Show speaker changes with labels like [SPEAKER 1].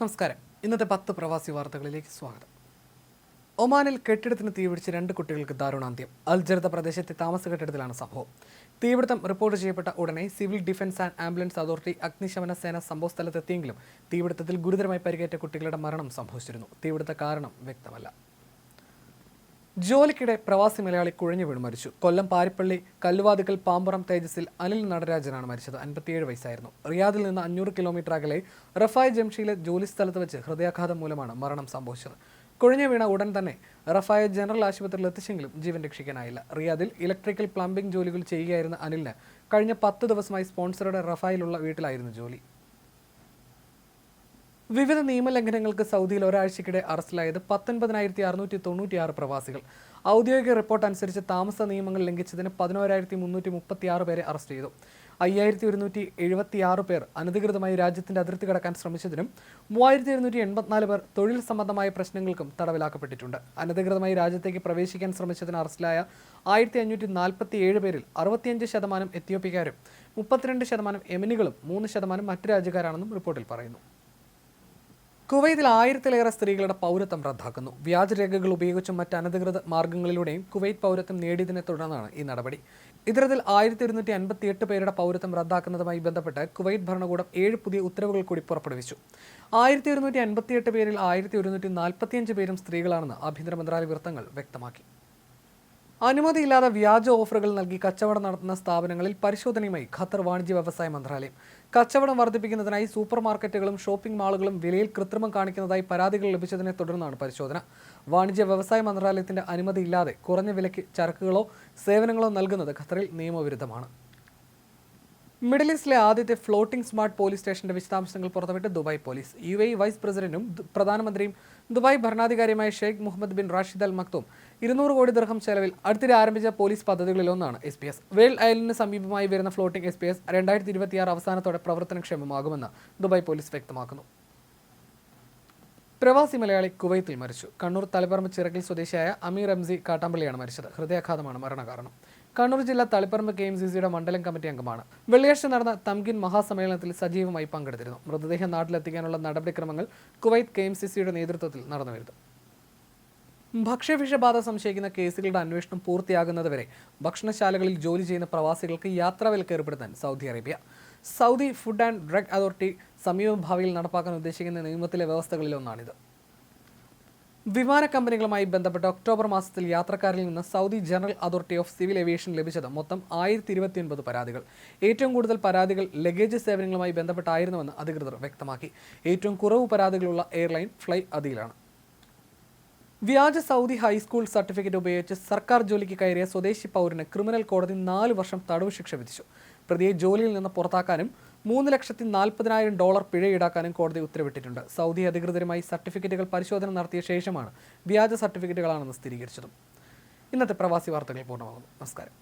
[SPEAKER 1] നമസ്കാരം. ഇന്നത്തെ പത്ത് പ്രവാസി വാർത്തകളിലേക്ക് സ്വാഗതം. ഒമാനിൽ കെട്ടിടത്തിന് തീപിടിച്ച് രണ്ട് കുട്ടികൾക്ക് ദാരുണാന്ത്യം. അൽജർദ പ്രദേശത്തെ താമസ കെട്ടിടത്തിലാണ് സംഭവം. തീപിടുത്തം റിപ്പോർട്ട് ചെയ്യപ്പെട്ട ഉടനെ civil defence and ambulance authority അഗ്നിശമന സേന സംഭവസ്ഥലത്തെത്തിയെങ്കിലും തീപിടുത്തത്തിൽ ഗുരുതരമായി പരിക്കേറ്റ കുട്ടികളുടെ മരണം സംഭവിച്ചിരുന്നു. തീപിടുത്ത കാരണം വ്യക്തമല്ല. ജോലിക്കിടെ പ്രവാസി മലയാളി കുഴഞ്ഞു വീണ് മരിച്ചു. കൊല്ലം പാരിപ്പള്ളി കല്ലുവാതുക്കൽ പാമ്പുറം തേജസിൽ അനിൽ നടരാജനാണ് മരിച്ചത്. അൻപത്തിയേഴ് വയസ്സായിരുന്നു. റിയാദിൽ നിന്ന് അഞ്ഞൂറ് കിലോമീറ്റർ അകലെ റഫായ് ജംഷിയിലെ ജോലി സ്ഥലത്ത് വെച്ച് ഹൃദയാഘാതം മൂലമാണ് മരണം സംഭവിച്ചത്. കുഴഞ്ഞു വീണ ഉടൻ തന്നെ റഫായ ജനറൽ ആശുപത്രിയിൽ എത്തിച്ചെങ്കിലും ജീവൻ രക്ഷിക്കാനായില്ല. റിയാദിൽ ഇലക്ട്രിക്കൽ പ്ലംബിംഗ് ജോലികൾ ചെയ്യുകയായിരുന്ന അനിലിന് കഴിഞ്ഞ പത്ത് ദിവസമായി സ്പോൺസറുടെ റഫായിലുള്ള വീട്ടിലായിരുന്നു ജോലി. വിവിധ നിയമലംഘനങ്ങൾക്ക് സൗദിയിൽ ഒരാഴ്ചക്കിടെ അറസ്റ്റിലായത് പത്തൊൻപതിനായിരത്തി അറുന്നൂറ്റി തൊണ്ണൂറ്റിയാറ് പ്രവാസികൾ. ഔദ്യോഗിക റിപ്പോർട്ട് അനുസരിച്ച് താമസ നിയമങ്ങൾ ലംഘിച്ചതിന് പതിനോരായിരത്തി മുന്നൂറ്റി മുപ്പത്തിയാറ് പേരെ അറസ്റ്റ് ചെയ്തു. അയ്യായിരത്തി ഒരുന്നൂറ്റി എഴുപത്തി ആറ് പേർ അനധികൃതമായി രാജ്യത്തിന്റെ അതിർത്തി കടക്കാൻ ശ്രമിച്ചതിനും മൂവായിരത്തി എഴുന്നൂറ്റി എൺപത്തിനാല് പേർ തൊഴിൽ സംബന്ധമായ പ്രശ്നങ്ങൾക്കും തടവിലാക്കപ്പെട്ടിട്ടുണ്ട്. അനധികൃതമായി രാജ്യത്തേക്ക് പ്രവേശിക്കാൻ ശ്രമിച്ചതിന് അറസ്റ്റിലായ ആയിരത്തി അഞ്ഞൂറ്റി നാൽപ്പത്തി ഏഴ് പേരിൽ അറുപത്തിയഞ്ച് ശതമാനം എത്യോപ്യക്കാരും മുപ്പത്തിരണ്ട് ശതമാനം എമിനികളും മൂന്ന് ശതമാനം മറ്റ് രാജ്യക്കാരാണെന്നും റിപ്പോർട്ടിൽ പറയുന്നു. കുവൈത്തിൽ ആയിരത്തിലേറെ സ്ത്രീകളുടെ പൗരത്വം റദ്ദാക്കുന്നു. വ്യാജരേഖകൾ ഉപയോഗിച്ചും മറ്റ് അനധികൃത മാർഗങ്ങളിലൂടെയും കുവൈറ്റ് പൗരത്വം നേടിയതിനെ തുടർന്നാണ് ഈ നടപടി. ഇത്തരത്തിൽ ആയിരത്തി ഇരുന്നൂറ്റി അൻപത്തി എട്ട് പേരുടെ പൗരത്വം റദ്ദാക്കുന്നതുമായി ബന്ധപ്പെട്ട് കുവൈറ്റ് ഭരണകൂടം ഏഴ് പുതിയ ഉത്തരവുകൾ കൂടി പുറപ്പെടുവിച്ചു. ആയിരത്തി ഒരുന്നൂറ്റി അൻപത്തിയെട്ട് പേരിൽ ആയിരത്തി ഒരുന്നൂറ്റി നാൽപ്പത്തിയഞ്ച് പേരും സ്ത്രീകളാണെന്ന് ആഭ്യന്തര മന്ത്രാലയ വൃത്തങ്ങൾ വ്യക്തമാക്കി. അനുമതിയില്ലാതെ വ്യാജ ഓഫറുകൾ നൽകി കച്ചവടം നടത്തുന്ന സ്ഥാപനങ്ങളിൽ പരിശോധനയുമായി ഖത്തർ വാണിജ്യ വ്യവസായ മന്ത്രാലയം. കച്ചവടം വർദ്ധിപ്പിക്കുന്നതിനായി സൂപ്പർ മാർക്കറ്റുകളും ഷോപ്പിംഗ് മാളുകളും വിലയിൽ കൃത്രിമം കാണിക്കുന്നതായി പരാതികൾ ലഭിച്ചതിനെ തുടർന്നാണ് പരിശോധന. വാണിജ്യ വ്യവസായ മന്ത്രാലയത്തിന്റെ അനുമതിയില്ലാതെ കുറഞ്ഞ വിലയ്ക്ക് ചരക്കുകളോ സേവനങ്ങളോ നൽകുന്നത് ഖത്തറിൽ നിയമവിരുദ്ധമാണ്. മിഡിൽ ഈസ്റ്റിലെ ആദ്യത്തെ ഫ്ലോട്ടിംഗ് സ്മാർട്ട് പോലീസ് സ്റ്റേഷന്റെ വിശദാംശങ്ങൾ പുറത്തുവിട്ട് Dubai police. U A vice പ്രസിഡന്റും പ്രധാനമന്ത്രിയും Dubai ഭരണാധികാരിയുമായ Sheikh Mohammed bin Rashid Al Maktoum ഇരുന്നൂറ് കോടി ദർഹം ചെലവിൽ അടുത്തിടെ ആരംഭിച്ച പോലീസ് പദ്ധതികളിലൊന്നാണ് എസ് പി എസ്. വേൾഡ് ഐലൻഡിന് സമീപമായി വരുന്ന ഫ്ലോട്ടിംഗ് എസ് പി എസ് രണ്ടായിരത്തി ഇരുപത്തിയാറ് അവസാനത്തോടെ പ്രവർത്തനക്ഷമമാകുമെന്ന് ദുബായ് പോലീസ് വ്യക്തമാക്കുന്നു. പ്രവാസി മലയാളി കുവൈത്തിൽ മരിച്ചു. കണ്ണൂർ തലപ്പറമ്പ് ചിറകിൽ സ്വദേശിയായ അമീർ റംസി കാട്ടാമ്പള്ളിയാണ് മരിച്ചത്. ഹൃദയാഘാതമാണ് മരണകാരണം. കണ്ണൂർ ജില്ലാ തളിപ്പറമ്പ് കെ എം സി സിയുടെ മണ്ഡലം കമ്മിറ്റി അംഗമാണ്. വെള്ളിയാഴ്ച നടന്ന തംകിൻ മഹാസമ്മേളനത്തിൽ സജീവമായി പങ്കെടുത്തിരുന്നു. മൃതദേഹം നാട്ടിലെത്തിക്കാനുള്ള നടപടിക്രമങ്ങൾ കുവൈത്ത് കെ എം സി സിയുടെ നേതൃത്വത്തിൽ നടന്നുവരുന്നു. ഭക്ഷ്യവിഷബാധ സംശയിക്കുന്ന കേസുകളുടെ അന്വേഷണം പൂർത്തിയാകുന്നതുവരെ ഭക്ഷണശാലകളിൽ ജോലി ചെയ്യുന്ന പ്രവാസികൾക്ക് യാത്രാവിലക്ക് ഏർപ്പെടുത്താൻ Saudi Arabia. Saudi food and drug authority സമീപഭാവിയിൽ നടപ്പാക്കാൻ ഉദ്ദേശിക്കുന്ന നിയമത്തിലെ വ്യവസ്ഥകളിലൊന്നാണിത്. വിമാന കമ്പനികളുമായി ബന്ധപ്പെട്ട് ഒക്ടോബർ മാസത്തിൽ യാത്രക്കാരിൽ നിന്ന് Saudi general authority of civil aviation ലഭിച്ചത് മൊത്തം ആയിരത്തി ഇരുപത്തിയൊൻപത് പരാതികൾ. ഏറ്റവും കൂടുതൽ പരാതികൾ ലഗേജ് സേവനങ്ങളുമായി ബന്ധപ്പെട്ടായിരുന്നുവെന്ന് അധികൃതർ വ്യക്തമാക്കി. ഏറ്റവും കുറവ് പരാതികളുള്ള എയർലൈൻ ഫ്ലൈ അതിയിലാണ്. വ്യാജ സൗദി ഹൈസ്കൂൾ സർട്ടിഫിക്കറ്റ് ഉപയോഗിച്ച് സർക്കാർ ജോലിക്ക് കയറിയ സ്വദേശി പൗരന് ക്രിമിനൽ കോടതി നാല് വർഷം തടവ് ശിക്ഷ വിധിച്ചു. പ്രതിയെ ജോലിയിൽ നിന്ന് പുറത്താക്കാനും മൂന്ന് ലക്ഷത്തി നാൽപ്പതിനായിരം ഡോളർ പിഴ ഈടാക്കാനും കോടതി ഉത്തരവിട്ടിട്ടുണ്ട്. സൗദി അധികൃതരുമായി സർട്ടിഫിക്കറ്റുകൾ പരിശോധന നടത്തിയ ശേഷമാണ് വ്യാജ സർട്ടിഫിക്കറ്റുകളാണെന്ന് സ്ഥിരീകരിച്ചതും. ഇന്നത്തെ പ്രവാസി വാർത്തകൾ പൂർണമാകുന്നു. നമസ്കാരം.